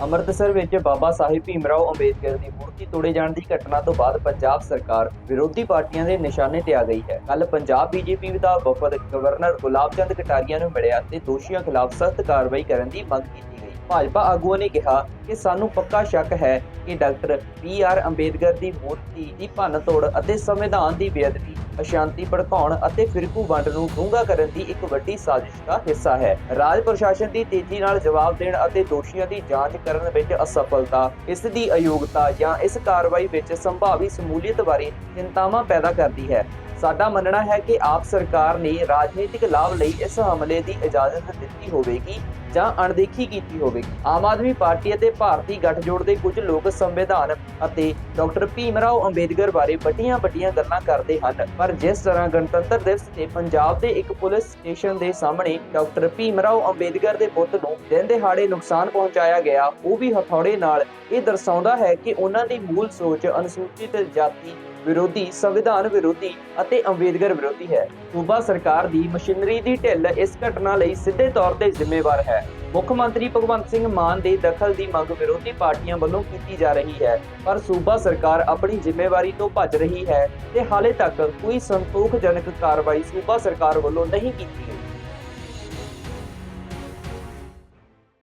ਅੰਮ੍ਰਿਤਸਰ ਵਿੱਚ ਬਾਬਾ ਸਾਹਿਬ ਭੀਮਰਾਓ ਅੰਬੇਦਕਰ ਦੀ ਮੂਰਤੀ ਤੋੜੇ ਜਾਣ ਦੀ ਘਟਨਾ ਤੋਂ ਬਾਅਦ ਪੰਜਾਬ ਸਰਕਾਰ ਵਿਰੋਧੀ ਪਾਰਟੀਆਂ ਦੇ ਨਿਸ਼ਾਨੇ ਤੇ ਆ ਗਈ ਹੈ। ਕੱਲ ਪੰਜਾਬ ਬੀਜੇਪੀ ਦਾ ਵਫਦ ਗਵਰਨਰ ਗੁਲਾਬ ਚੰਦ ਕਟਾਰੀਆ ਨੂੰ ਮਿਲਿਆ ਤੇ ਦੋਸ਼ੀਆਂ ਖਿਲਾਫ ਸਖਤ ਕਾਰਵਾਈ ਕਰਨ ਦੀ ਮੰਗ ਕੀਤੀ ਗਈ। ਭਾਜਪਾ ਆਗੂਆਂ ਨੇ ਕਿਹਾ ਕਿ ਸਾਨੂੰ ਪੱਕਾ ਸ਼ੱਕ ਹੈ ਕਿ ਡਾਕਟਰ ਬੀ ਆਰ ਅੰਬੇਦਕਰ ਦੀ ਮੂਰਤੀ ਦੀ ਭੰਨ ਤੋੜ ਅਤੇ ਸੰਵਿਧਾਨ ਦੀ ਬੇਅਦਬੀ ਅਸ਼ਾਂਤੀ ਭੜਕਾਉਣ ਅਤੇ ਫਿਰਕੂ ਵੰਡ ਨੂੰ ਡੂੰਘਾ ਕਰਨ ਦੀ ਇੱਕ ਵੱਡੀ ਸਾਜ਼ਿਸ਼ ਦਾ ਹਿੱਸਾ ਹੈ। ਰਾਜ ਪ੍ਰਸ਼ਾਸਨ ਦੀ ਤੇਜ਼ੀ ਨਾਲ ਜਵਾਬ ਦੇਣ ਅਤੇ ਦੋਸ਼ੀਆਂ ਦੀ ਜਾਂਚ ਕਰਨ ਵਿੱਚ ਅਸਫਲਤਾ, ਇਸ ਦੀ ਅਯੋਗਤਾ ਜਾਂ ਇਸ ਕਾਰਵਾਈ ਵਿੱਚ ਸੰਭਾਵੀ ਸਮੂਲੀਅਤ ਬਾਰੇ ਚਿੰਤਾਵਾਂ ਪੈਦਾ ਕਰਦੀ ਹੈ। ਸਾਡਾ ਮੰਨਣਾ ਹੈ ਕਿ ਆਪ ਸਰਕਾਰ ਨੇ ਰਾਜਨੀਤਿਕ ਲਾਭ ਲਈ ਇਸ ਹਮਲੇ ਦੀ ਇਜਾਜ਼ਤ ਦਿੱਤੀ ਹੋਵੇਗੀ ਜਾਂ ਅਣਦੇਖੀ ਕੀਤੀ ਹੋਵੇਗੀ। ਆਮ ਆਦਮੀ ਪਾਰਟੀ ਅਤੇ ਭਾਰਤੀ ਗੱਠਜੋੜ ਦੇ ਕੁਝ ਲੋਕ ਸੰਵਿਧਾਨ ਅਤੇ ਡਾਕਟਰ ਭੀਮਰਾਓ ਅੰਬੇਦਕਰ ਬਾਰੇ ਵੱਡੀਆਂ-ਵੱਡੀਆਂ ਗੱਲਾਂ ਕਰਦੇ ਹਨ, ਪਰ ਜਿਸ ਤਰ੍ਹਾਂ ਗਣਤੰਤਰ ਦਿਵਸ ਤੇ ਪੰਜਾਬ ਦੇ ਇੱਕ ਪੁਲਿਸ ਸਟੇਸ਼ਨ ਦੇ ਸਾਹਮਣੇ ਡਾਕਟਰ ਭੀਮਰਾਓ ਅੰਬੇਦਕਰ ਦੇ ਪੁੱਤ ਨੂੰ ਦਿਨ ਦਿਹਾੜੇ ਨੁਕਸਾਨ ਪਹੁੰਚਾਇਆ ਗਿਆ, ਉਹ ਵੀ ਹਥੌੜੇ ਨਾਲ, ਇਹ ਦਰਸਾਉਂਦਾ ਹੈ ਕਿ ਉਹਨਾਂ ਦੀ ਮੂਲ ਸੋਚ ਅਨੁਸੂਚਿਤ ਜਾਤੀ ਵਿਰੋਧੀ, ਸੰਵਿਧਾਨ ਵਿਰੋਧੀ ਅਤੇ ਅੰਬੇਦਕਰ ਵਿਰੋਧੀ ਹੈ। ਸੂਬਾ ਸਰਕਾਰ ਦੀ ਮਸ਼ੀਨਰੀ ਦੀ ਢਿੱਲ ਇਸ ਘਟਨਾ ਲਈ ਸਿੱਧੇ ਤੌਰ ਤੇ ਜ਼ਿੰਮੇਵਾਰ ਹੈ। ਮੁੱਖ ਮੰਤਰੀ ਭਗਵੰਤ ਸਿੰਘ ਮਾਨ ਦੇ ਦਖਲ ਦੀ ਮੰਗ ਵਿਰੋਧੀ ਪਾਰਟੀਆਂ ਵੱਲੋਂ ਕੀਤੀ ਜਾ ਰਹੀ ਹੈ। ਪਰ ਸੂਬਾ ਸਰਕਾਰ ਆਪਣੀ ਜ਼ਿੰਮੇਵਾਰੀ ਤੋਂ ਭੱਜ ਰਹੀ ਹੈ ਤੇ ਹਾਲੇ ਤੱਕ ਕੋਈ ਸੰਤੋਖਜਨਕ ਕਾਰਵਾਈ ਸੂਬਾ ਸਰਕਾਰ ਵੱਲੋਂ ਨਹੀਂ ਕੀਤੀ ਗਈ।